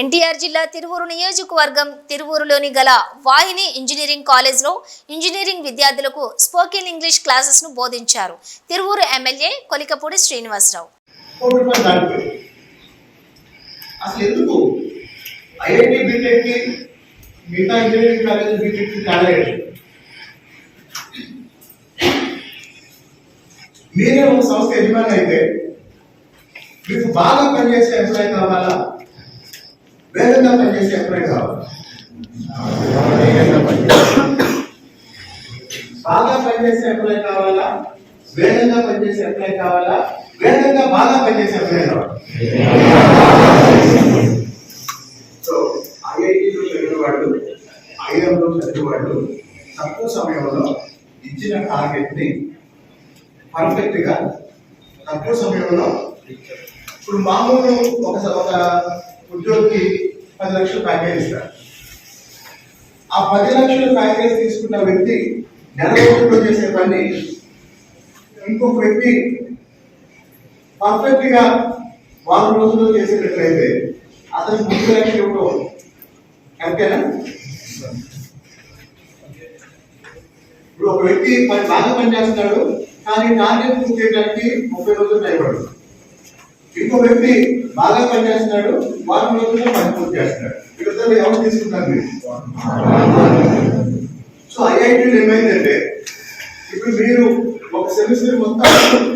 ఎన్టీఆర్ జిల్లా తిరువూరు నియోజకవర్గం తిరువూరులోని గల వాహిని ఇంజనీరింగ్ కాలేజ్లో ఇంజనీరింగ్ విద్యార్థులకు స్పోకెన్ ఇంగ్లీష్ క్లాసెస్ను బోధించారు. తిరువూరు ఎమ్మెల్యే కొలికపూడి శ్రీనివాసరావు. మీరే ఒక సంస్థ యజమాని అయితే మీకు బాగా పనిచేసే ఎంప్లాయీ కావాలా? వేగంగా పనిచేసే ఎంప్లాయ్ కావాలా. బాగా పనిచేసే ఎంప్లాయ్ కావాలా? వేగంగా పనిచేసే ఎంప్లాయ్ కావాలా? వేగంగా బాగా పనిచేసే ఎంప్లాయ్ కావాలా? సో ఐఐటిలో చదివిన వాళ్ళు ఐఎంలో చదివిన వాళ్ళు తక్కువ సమయంలో ఇచ్చిన టార్గెట్ని పర్ఫెక్ట్గా తక్కువ సమయంలో ఇప్పుడు మామూలు ఒక ఒక ఉద్యోగికి పది లక్షలు ప్యాకేజ్ ఇస్తారు. ఆ పది లక్షల ప్యాకేజ్ తీసుకున్న వ్యక్తి నెల రోజుల్లో చేసే పని ఇంకొక వ్యక్తి పర్ఫెక్ట్గా వారం రోజుల్లో చేసేటట్లయితే అతనికి ముప్పై లక్షలు ఇవ్వడం కరెక్టేనా? ఇప్పుడు ఒక వ్యక్తి పని బాగా పనిచేస్తున్నాడు కానీ టార్గెట్ పూర్తి చేయడానికి ముప్పై రోజులు టైం పడుతుంది. ఇంకో వ్యక్తి బాగా పనిచేస్తున్నాడు వారం రోజుల్లో పని చేస్తున్నాడు. ఇక్కడ ఎవరు తీసుకుంటారు మీరు? సో ఐఐటి ఏమైందంటే ఇప్పుడు మీరు ఒక సెమిస్టర్ మొత్తం